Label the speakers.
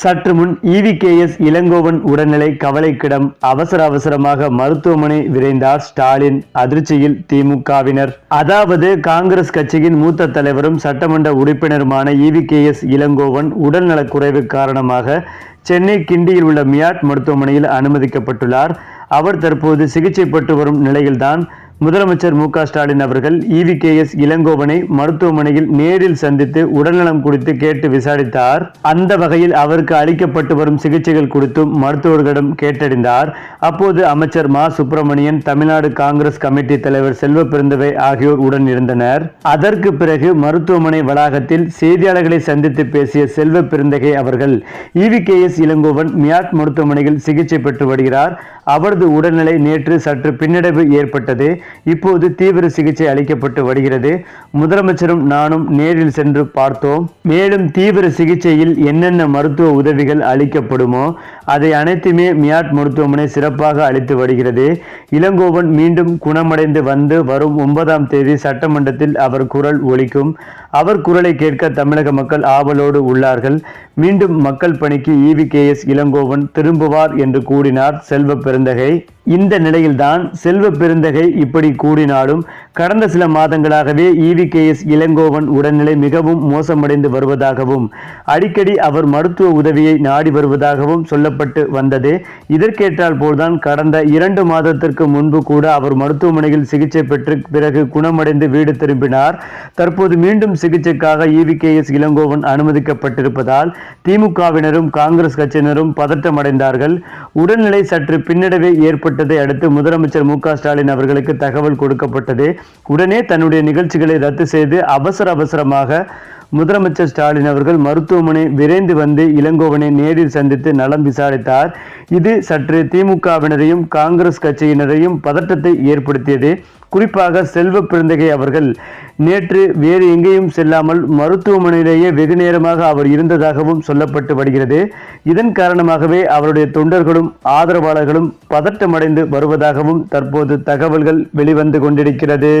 Speaker 1: சற்று முன் இவிகேஎஸ் இளங்கோவன் உடல்நிலை கவலைக்கிடம் அவசர அவசரமாக மருத்துவமனை விரைந்தார் ஸ்டாலின். அதிர்ச்சியில் திமுகவினர். அதாவது காங்கிரஸ் கட்சியின் மூத்த தலைவரும் சட்டமன்ற உறுப்பினருமான இவிகேஎஸ் இளங்கோவன் உடல்நலக்குறைவு காரணமாக சென்னை கிண்டியில் உள்ள மியாட் மருத்துவமனையில் அனுமதிக்கப்பட்டுள்ளார். அவர் தற்போது சிகிச்சை பெற்று வரும் நிலையில்தான் முதலமைச்சர் மு ஸ்டாலின் அவர்கள் இவிகேஎஸ் இளங்கோவனை மருத்துவமனையில் நேரில் சந்தித்து உடல்நலம் குறித்து கேட்டு விசாரித்தார். அந்த வகையில் அவருக்கு அளிக்கப்பட்டு வரும் சிகிச்சைகள் குறித்தும் மருத்துவர்களிடம் கேட்டறிந்தார். அப்போது அமைச்சர் மா. சுப்பிரமணியன் தமிழ்நாடு காங்கிரஸ் கமிட்டி தலைவர் செல்வ பெருந்தவை ஆகியோர் உடன் இருந்தனர். அதற்கு பிறகு மருத்துவமனை வளாகத்தில் செய்தியாளர்களை சந்தித்து பேசிய செல்வ பெருந்தகை அவர்கள் இவிகேஎஸ் இளங்கோவன் மியாட் மருத்துவமனையில் சிகிச்சை பெற்று வருகிறார். அவரது உடல்நிலை நேற்று சற்று பின்னடைவு ஏற்பட்டது. இப்போது தீவிர சிகிச்சை அளிக்கப்பட்டு வருகிறது. முதலமைச்சரும் நானும் நேரில் சென்று பார்த்தோம். மேலும் தீவிர சிகிச்சையில் என்னென்ன மருத்துவ உதவிகள் அளிக்கப்படுமோ அதை அனைத்துமே மியாட் மருத்துவமனை சிறப்பாக அளித்து வருகிறது. இளங்கோவன் மீண்டும் குணமடைந்து வந்து வரும் ஒன்பதாம் தேதி சட்டமன்றத்தில் அவர் குரல் ஒலிக்கும். அவர் குரலை கேட்க தமிழக மக்கள் ஆவலோடு உள்ளார்கள். மீண்டும் மக்கள் பணிக்கு இவிகேஎஸ் இளங்கோவன் திரும்புவார் என்று கூறினார் செல்வ பெருந்தகை. இந்த நிலையில்தான் செல்வ பெருந்தகை இப்படி கூறினாலும் கடந்த சில மாதங்களாகவே இவிகேஎஸ் இளங்கோவன் உடல்நிலை மிகவும் மோசமடைந்து வருவதாகவும் அடிக்கடி அவர் மருத்துவ உதவியை நாடி வருவதாகவும் சொல்லப்பட்டு வந்தது. இதற்கேற்றால் போல்தான் கடந்த இரண்டு மாதத்திற்கு முன்பு கூட அவர் மருத்துவமனையில் சிகிச்சை பெற்று பிறகு குணமடைந்து வீடு திரும்பினார். தற்போது மீண்டும் சிகிச்சைக்காக இவிகேஎஸ் இளங்கோவன் அனுமதிக்கப்பட்டிருப்பதால் திமுகவினரும் காங்கிரஸ் கட்சியினரும் பதற்றமடைந்தார்கள் உடல்நிலை சற்று பின்னடைவே ஏற்பட்டதை அடுத்து முதலமைச்சர் மு ஸ்டாலின் அவர்களுக்கு தகவல் கொடுக்கப்பட்டது. உடனே தன்னுடைய நிகழ்ச்சிகளை ரத்து செய்து அவசர அவசரமாக முதலமைச்சர் ஸ்டாலின் அவர்கள் மருத்துவமனை விரைந்து வந்து இளங்கோவனை நேரில் சந்தித்து நலம் விசாரித்தார். இது சற்று திமுகவினரையும் காங்கிரஸ் கட்சியினரையும் பதட்டத்தை ஏற்படுத்தியது. குறிப்பாக செல்வ பிறந்தகை அவர்கள். நேற்று வேறு எங்கேயும் செல்லாமல் மருத்துவமனையிலேயே வெகு நேரமாக அவர் இருந்ததாகவும் சொல்லப்பட்டு வருகிறது. இதன் காரணமாகவே அவருடைய தொண்டர்களும் ஆதரவாளர்களும் பதட்டமடைந்து வருவதாகவும் தற்போது தகவல்கள் வெளிவந்து கொண்டிருக்கிறது.